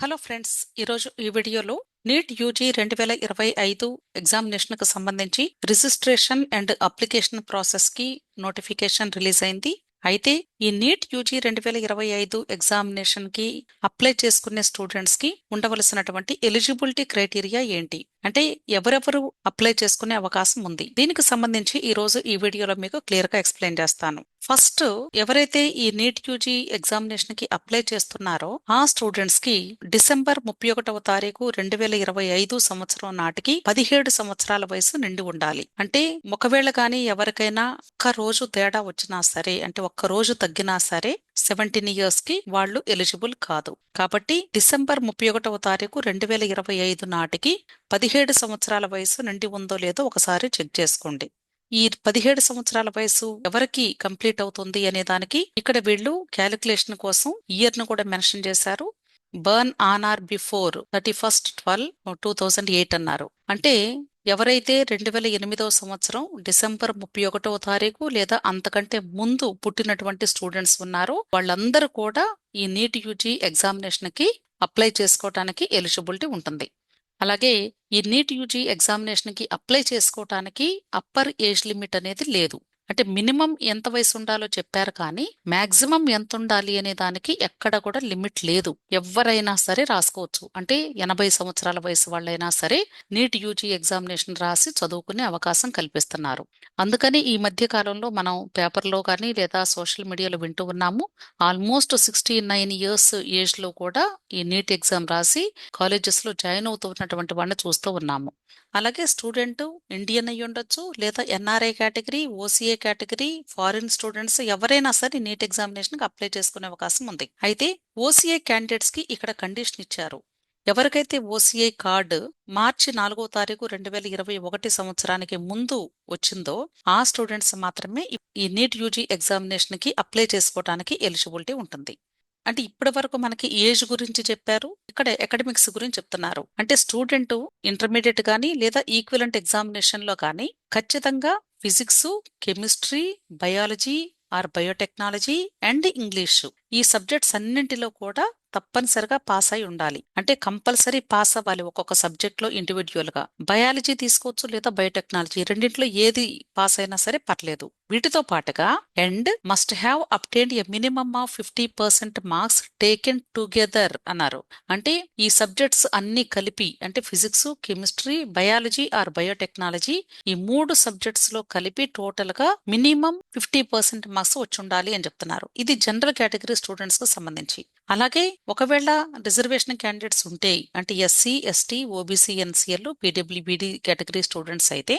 Hello friends ఈరోజు ఈ వీడియోలో నీట్ యూజీ రెండు వేల ఇరవై ఐదు ఎగ్జామినేషన్కు సంబంధించి రిజిస్ట్రేషన్ అండ్ అప్లికేషన్ ప్రాసెస్కి నోటిఫికేషన్ రిలీజ్ అయింది. అయితే ఈ నీట్ యూజీ రెండు వేల ఇరవై ఐదు ఎగ్జామినేషన్కి అప్లై చేసుకునే స్టూడెంట్స్కి ఉండవలసినటువంటి ఎలిజిబిలిటీ క్రైటీరియా ఏంటి? అంటే ఎవరెవరు అప్లై చేసుకునే అవకాశం ఉంది? దీనికి సంబంధించి ఈ రోజు ఈ వీడియోలో మీకు క్లియర్గా ఎక్స్ప్లెయిన్ చేస్తాను. ఫస్ట్ ఎవరైతే ఈ నీట్ యూజీ ఎగ్జామినేషన్కి అప్లై చేస్తున్నారో ఆ స్టూడెంట్స్కి డిసెంబర్ ముప్పై ఒకటవ తారీఖు రెండు వేల ఇరవై ఐదు సంవత్సరం నాటికి పదిహేడు సంవత్సరాల వయసు నిండి ఉండాలి. అంటే ఒకవేళ గాని ఎవరికైనా ఒక్క రోజు తేడా వచ్చినా సరే అంటే ఒక్క రోజు తగ్గినా సరే సెవెంటీన్ ఇయర్స్కి వాళ్ళు ఎలిజిబుల్ కాదు. కాబట్టి డిసెంబర్ ముప్పై ఒకటవ తారీఖు రెండు వేల ఇరవై ఐదు నాటికి పదిహేడు సంవత్సరాల వయసు నిండి ఉందో లేదో ఒకసారి చెక్ చేసుకోండి. ఈ పదిహేడు సంవత్సరాల వయసు ఎవరికి కంప్లీట్ అవుతుంది అనే దానికి ఇక్కడ వీళ్ళు క్యాలిక్యులేషన్ కోసం ఇయర్ను కూడా మెన్షన్ చేశారు. Born on or before thirty first twelve two thousand eight అన్నారు. అంటే ఎవరైతే రెండు వేల ఎనిమిదవ సంవత్సరం డిసెంబర్ ముప్పై ఒకటవ తారీఖు లేదా అంతకంటే ముందు పుట్టినటువంటి స్టూడెంట్స్ ఉన్నారో వాళ్ళందరూ కూడా ఈ నీట్ యూజీ ఎగ్జామినేషన్కి అప్లై చేసుకోవటానికి ఎలిజిబిలిటీ ఉంటుంది. అలాగే ఈ నీట్ యూజీ ఎగ్జామినేషన్కి అప్లై చేసుకోవటానికి అప్పర్ ఏజ్ లిమిట్ అనేది లేదు. అంటే మినిమం ఎంత వయసు ఉండాలో చెప్పారు కానీ మాక్సిమం ఎంత ఉండాలి అనే దానికి ఎక్కడ కూడా లిమిట్ లేదు. ఎవరైనా సరే రాసుకోవచ్చు. అంటే ఎనభై సంవత్సరాల వయసు వాళ్ళైనా సరే నీట్ యూజీ ఎగ్జామినేషన్ రాసి చదువుకునే అవకాశం కల్పిస్తున్నారు. అందుకని ఈ మధ్య కాలంలో మనం పేపర్లో కానీ లేదా సోషల్ మీడియాలో వింటూ ఉన్నాము. ఆల్మోస్ట్ సిక్స్టీ నైన్ ఇయర్స్ ఏజ్లో కూడా ఈ నీట్ ఎగ్జామ్ రాసి కాలేజెస్లో జాయిన్ అవుతున్నటువంటి వాడిని చూస్తూ ఉన్నాము. అలాగే స్టూడెంట్ ఇండియన్ అయ్యి ఉండొచ్చు లేదా NRI category OCA category foreign students ఎవరైనా సరే నీట్ ఎగ్జామినేషన్కి అప్లై చేసుకునే అవకాశం ఉంది. అయితే ఓసీఐ క్యాండిడేట్స్కి ఇక్కడ కండిషన్ ఇచ్చారు. ఎవరికైతే ఓసీఐ కార్డు మార్చి నాలుగో తారీఖు రెండు వేల ఇరవై ఒకటి సంవత్సరానికి ముందు వచ్చిందో ఆ స్టూడెంట్స్ మాత్రమే ఈ నీట్ యూజీ ఎగ్జామినేషన్కి అప్లై చేసుకోవడానికి ఎలిజిబిలిటీ ఉంటుంది. అంటే ఇప్పటి వరకు మనకి ఏజ్ గురించి చెప్పారు ఇక్కడ అకాడమిక్స్ గురించి చెప్తున్నారు. అంటే స్టూడెంట్ ఇంటర్మీడియట్ కానీ లేదా ఈక్వలెంట్ ఎగ్జామినేషన్లో కానీ ఖచ్చితంగా physics chemistry biology or biotechnology and English. ఈ సబ్జెక్ట్స్ అన్నింటిలో కూడా తప్పనిసరిగా పాస్ అయి ఉండాలి. అంటే కంపల్సరీ పాస్ అవ్వాలి ఒక్కొక్క సబ్జెక్ట్లో ఇండివిజువల్గా బయాలజీ తీసుకోవచ్చు లేదా బయోటెక్నాలజీ రెండింటిలో ఏది పాస్ అయినా సరే పర్లేదు. వీటితో పాటుగా and must have obtained a minimum of fifty percent marks taken together అన్నారు. అంటే ఈ సబ్జెక్ట్స్ అన్ని కలిపి అంటే physics chemistry biology or biotechnology ఈ మూడు సబ్జెక్ట్స్లో కలిపి టోటల్గా మినిమం ఫిఫ్టీ పర్సెంట్ మార్క్స్ వచ్చి ఉండాలి అని చెప్తున్నారు. ఇది జనరల్ కేటగిరీ స్టూడెంట్స్కు సంబంధించి. అలాగే ఒకవేళ రిజర్వేషన్ క్యాండిడేట్స్ ఉంటే అంటే ఎస్సీ ఎస్టీ ఓబీసీ ఎన్సీఎల్ పీడబ్ల్యూబీడీ కేటగిరీ స్టూడెంట్స్ అయితే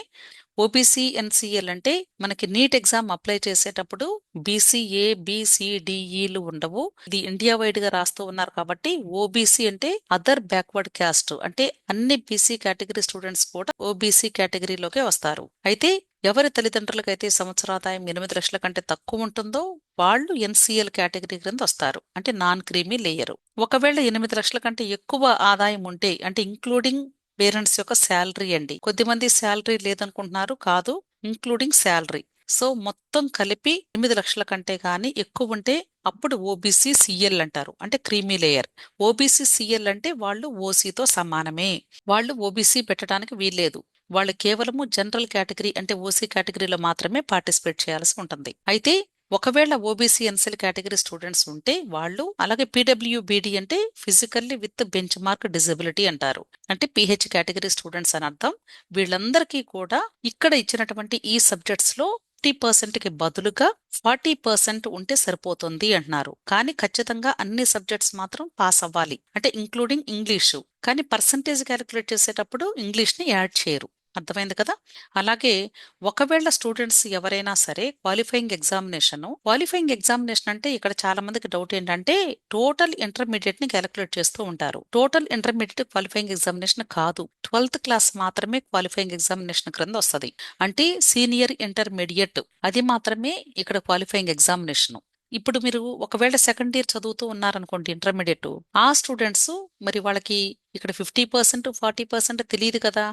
ఓబీసీ ఎన్సీఎల్ అంటే మనకి నీట్ ఎగ్జామ్ అప్లై చేసేటప్పుడు బీసీఏ బీసీడీఈలు ఉండవు. ఇది ఇండియా వైడ్గా రాస్తూ ఉన్నారు కాబట్టి ఓబీసీ అంటే అదర్ బ్యాక్వర్డ్ క్యాస్ట్ అంటే అన్ని బీసీ కేటగిరీ స్టూడెంట్స్ కూడా ఓబీసీ కేటగిరీలోకే వస్తారు. అయితే ఎవరి తల్లిదండ్రులకైతే సంవత్సరాదాయం ఎనిమిది లక్షల కంటే తక్కువ ఉంటుందో వాళ్ళు ఎన్సీఎల్ కేటగిరీ క్రింద వస్తారు. అంటే నాన్ క్రీమీ లేయరు. ఒకవేళ ఎనిమిది లక్షల కంటే ఎక్కువ ఆదాయం ఉంటే అంటే ఇంక్లూడింగ్ పేరెంట్స్ యొక్క శాలరీ అండి. కొద్దిమంది శాలరీ లేదనుకుంటున్నారు కాదు ఇంక్లూడింగ్ శాలరీ. సో మొత్తం కలిపి ఎనిమిది లక్షల కంటే కానీ ఎక్కువ ఉంటే అప్పుడు ఓబీసీ సిఎల్ అంటారు. అంటే క్రీమీ లేయర్. ఓబీసీ సిఎల్ అంటే వాళ్ళు ఓసీతో సమానమే. వాళ్ళు ఓబీసీ పెట్టడానికి వీల్లేదు. వాళ్ళు కేవలము జనరల్ కేటగిరీ అంటే ఓసీ కేటగిరీలో మాత్రమే పార్టిసిపేట్ చేయాల్సి ఉంటుంది. అయితే ఒకవేళ ఓబీసీ ఎన్సీఎల్ కేటగిరీ స్టూడెంట్స్ ఉంటే వాళ్ళు అలాగే పీడబ్ల్యూబీడీ అంటే physically with bench mark disability అంటారు. అంటే పిహెచ్ కేటగిరీ స్టూడెంట్స్ అని అర్థం. వీళ్ళందరికీ కూడా ఇక్కడ ఇచ్చినటువంటి ఈ సబ్జెక్ట్స్లో ఫిఫ్టీ పర్సెంట్కి బదులుగా ఫార్టీ పర్సెంట్ ఉంటే సరిపోతుంది అంటున్నారు. కానీ ఖచ్చితంగా అన్ని సబ్జెక్ట్స్ మాత్రం పాస్ అవ్వాలి. అంటే ఇంక్లూడింగ్ ఇంగ్లీషు కానీ పర్సంటేజ్ క్యాలిక్యులేట్ చేసేటప్పుడు ఇంగ్లీష్ని యాడ్ చేయరు. అర్థమైంది కదా? అలాగే ఒకవేళ స్టూడెంట్స్ ఎవరైనా సరే క్వాలిఫైయింగ్ ఎగ్జామినేషన్ క్వాలిఫైయింగ్ ఎగ్జామినేషన్ అంటే ఇక్కడ చాలా మందికి డౌట్ ఏంటంటే టోటల్ ఇంటర్మీడియట్ని క్యాలిక్యులేట్ చేస్తూ ఉంటారు. టోటల్ ఇంటర్మీడియట్ క్వాలిఫైయింగ్ ఎగ్జామినేషన్ కాదు. ట్వెల్త్ క్లాస్ మాత్రమే క్వాలిఫైయింగ్ ఎగ్జామినేషన్ క్రింద వస్తుంది. అంటే సీనియర్ ఇంటర్మీడియట్ అది మాత్రమే ఇక్కడ క్వాలిఫైయింగ్ ఎగ్జామినేషన్. ఇప్పుడు మీరు ఒకవేళ సెకండ్ ఇయర్ చదువుతూ ఉన్నారనుకోండి ఇంటర్మీడియట్ ఆ స్టూడెంట్స్ మరి వాళ్ళకి ఇక్కడ ఫిఫ్టీ పర్సెంట్ ఫార్టీ పర్సెంట్ తెలియదు కదా.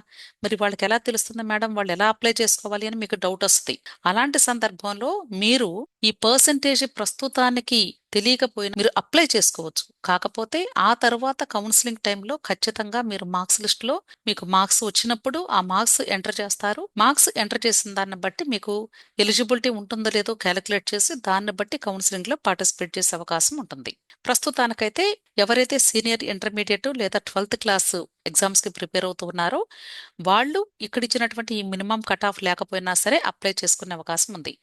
మరి వాళ్ళకి ఎలా తెలుస్తుంది మేడం? వాళ్ళు ఎలా అప్లై చేసుకోవాలి అని మీకు డౌట్ వస్తుంది. అలాంటి సందర్భంలో మీరు ఈ పర్సంటేజ్ ప్రస్తుతానికి తెలియకపోయినా మీరు అప్లై చేసుకోవచ్చు. కాకపోతే ఆ తర్వాత కౌన్సిలింగ్ టైంలో ఖచ్చితంగా మీరు మార్క్స్ లిస్ట్లో మీకు మార్క్స్ వచ్చినప్పుడు ఆ మార్క్స్ ఎంటర్ చేస్తారు. మార్క్స్ ఎంటర్ చేసిన దాన్ని బట్టి మీకు ఎలిజిబిలిటీ ఉంటుందో లేదో క్యాలిక్యులేట్ చేసి దాన్ని బట్టి కౌన్సిలింగ్లో పార్టిసిపేట్ చేసే అవకాశం ఉంటుంది. ప్రస్తుతానికైతే ఎవరైతే సీనియర్ ఇంటర్మీడియట్ లేదా ట్వెల్త్ క్లాస్ ఎగ్జామ్స్కి ప్రిపేర్ అవుతూ ఉన్నారో వాళ్ళు ఇక్కడ ఇచ్చినటువంటి ఈ మినిమం కట్ ఆఫ్ లేకపోయినా సరే అప్లై చేసుకునే అవకాశం ఉంది.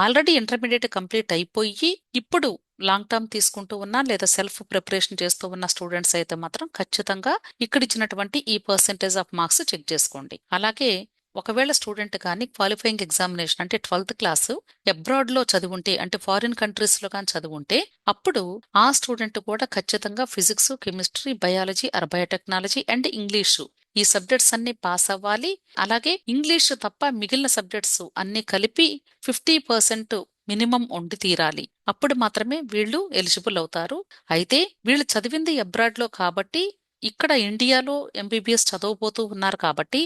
ఆల్రెడీ ఇంటర్మీడియట్ కంప్లీట్ అయిపోయి ఇప్పుడు లాంగ్ టర్మ్ తీసుకుంటూ ఉన్నా లేదా సెల్ఫ్ ప్రిపరేషన్ చేస్తూ ఉన్న స్టూడెంట్స్ అయితే మాత్రం ఖచ్చితంగా ఇక్కడ ఇచ్చినటువంటి ఈ పర్సెంటేజ్ ఆఫ్ మార్క్స్ చెక్ చేసుకోండి. అలాగే ఒకవేళ స్టూడెంట్ కానీ క్వాలిఫైయింగ్ ఎగ్జామినేషన్ అంటే ట్వెల్త్ క్లాస్ అబ్రాడ్లో చదువుంటే అంటే ఫారిన్ కంట్రీస్లో కానీ చదువుంటే అప్పుడు ఆ స్టూడెంట్ కూడా ఖచ్చితంగా physics chemistry biology or biotechnology and English ఈ సబ్జెక్ట్స్ అన్ని పాస్ అవ్వాలి. అలాగే ఇంగ్లీష్ తప్ప మిగిలిన సబ్జెక్ట్స్ అన్ని కలిపి ఫిఫ్టీ పర్సెంట్ మినిమం ఉండి తీరాలి. అప్పుడు మాత్రమే వీళ్ళు ఎలిజిబుల్ అవుతారు. అయితే వీళ్ళు చదివింది అబ్రాడ్లో కాబట్టి ఇక్కడ ఇండియాలో ఎంబీబీఎస్ చదవబోతూ ఉన్నారు కాబట్టి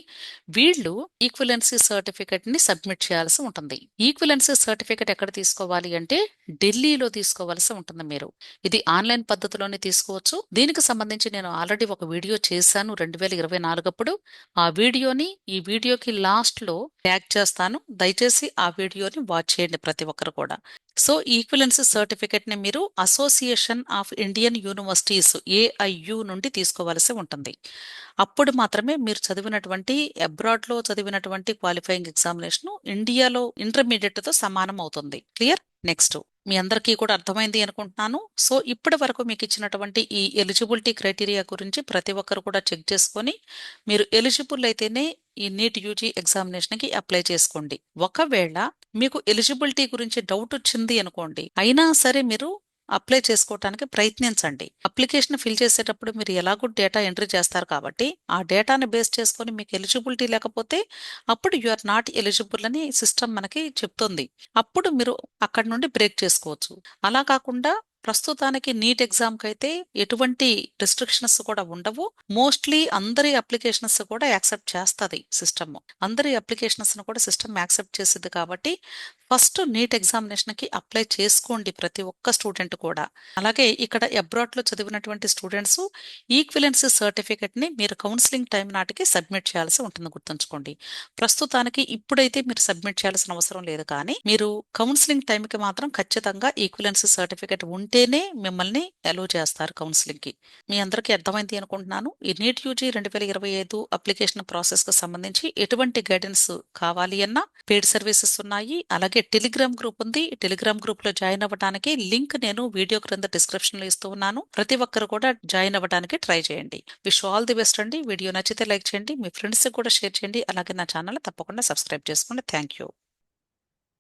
వీళ్ళు ఈక్విలెన్సీ సర్టిఫికెట్ని సబ్మిట్ చేయాల్సి ఉంటుంది. ఈక్విలెన్సీ సర్టిఫికెట్ ఎక్కడ తీసుకోవాలి అంటే ఢిల్లీలో తీసుకోవాల్సి ఉంటుంది మీరు. ఇది ఆన్లైన్ పద్ధతిలోనే తీసుకోవచ్చు. దీనికి సంబంధించి నేను ఆల్రెడీ ఒక వీడియో చేశాను రెండు వేల ఇరవై నాలుగప్పుడు ఆ వీడియోని ఈ వీడియోకి లాస్ట్లో ట్యాగ్ చేస్తాను. దయచేసి ఆ వీడియోని వాచ్ చేయండి ప్రతి ఒక్కరు కూడా. సో ఈక్విలెన్సీ సర్టిఫికెట్ని మీరు Association of Indian Universities AIU నుండి తీసుకోవాల్సి ఉంటుంది. అప్పుడు మాత్రమే మీరు చదివినటువంటి అబ్రాడ్లో చదివినటువంటి క్వాలిఫైయింగ్ ఎగ్జామినేషన్ ఇండియాలో ఇంటర్మీడియట్తో సమానం అవుతుంది క్లియర్? నెక్స్ట్. మీ అందరికీ కూడా అర్థమైంది అనుకుంటున్నాను. సో ఇప్పటి వరకు మీకు ఇచ్చినటువంటి ఈ ఎలిజిబిలిటీ క్రైటీరియా గురించి ప్రతి ఒక్కరు కూడా చెక్ చేసుకొని మీరు ఎలిజిబుల్ అయితేనే ఈ నీట్ యూజీ ఎగ్జామినేషన్కి అప్లై చేసుకోండి. ఒకవేళ మీకు ఎలిజిబిలిటీ గురించి డౌట్ వచ్చింది అనుకోండి అయినా సరే మీరు అప్లై చేసుకోవటానికి ప్రయత్నించండి. అప్లికేషన్ ఫిల్ చేసేటప్పుడు మీరు ఎలాగో డేటా ఎంట్రీ చేస్తారు కాబట్టి ఆ డేటాని బేస్ చేసుకొని మీకు ఎలిజిబిలిటీ లేకపోతే అప్పుడు యు ఆర్ నాట్ ఎలిజిబుల్ అని సిస్టమ్ మనకి చెప్తుంది. అప్పుడు మీరు అక్కడ నుండి బ్రేక్ చేసుకోవచ్చు. అలా కాకుండా ప్రస్తుతానికి నీట్ ఎగ్జామ్కి అయితే ఎటువంటి రిస్ట్రిక్షన్స్ కూడా ఉండవు. మోస్ట్లీ అందరి అప్లికేషన్స్ కూడా యాక్సెప్ట్ చేస్తుంది సిస్టమ్ అందరి అప్లికేషన్స్ కూడా సిస్టమ్ యాక్సెప్ట్ చేసింది కాబట్టి ఫస్ట్ నీట్ ఎగ్జామినేషన్కి అప్లై చేసుకోండి ప్రతి ఒక్క స్టూడెంట్ కూడా. అలాగే ఇక్కడ అబ్రాడ్లో చదివినటువంటి స్టూడెంట్స్ ఈక్విలెన్సీ సర్టిఫికెట్ని మీరు కౌన్సిలింగ్ టైం నాటికి సబ్మిట్ చేయాల్సి ఉంటుంది గుర్తుంచుకోండి. ప్రస్తుతానికి ఇప్పుడైతే మీరు సబ్మిట్ చేయాల్సిన అవసరం లేదు కానీ మీరు కౌన్సిలింగ్ టైంకి మాత్రం ఖచ్చితంగా ఈక్విలెన్సీ సర్టిఫికెట్ ఉంటేనే మిమ్మల్ని అలో చేస్తారు కౌన్సిలింగ్కి మీ అందరికీ అర్థమైంది అనుకుంటున్నాను. ఈ నీట్ యూజీ రెండు వేల ఇరవై ఐదు అప్లికేషన్ ప్రాసెస్కు సంబంధించి ఎటువంటి గైడెన్స్ కావాలి అన్నా పెయిడ్ సర్వీసెస్ ఉన్నాయి. అలాగే టెలిగ్రామ్ గ్రూప్ ఉంది. టెలిగ్రామ్ గ్రూప్లో జాయిన్ అవ్వడానికి లింక్ నేను వీడియో క్రింద డిస్క్రిప్షన్లో ఇస్తూ ఉన్నాను. ప్రతి ఒక్కరు కూడా జాయిన్ అవ్వడానికి ట్రై చేయండి. విష్ ఆల్ ది బెస్ట్ అండి. వీడియో నచ్చితే లైక్ చేయండి. మీ ఫ్రెండ్స్కి కూడా షేర్ చేయండి. అలాగే నా ఛానల్ తప్పకుండా సబ్స్క్రైబ్ చేసుకోండి. Thank you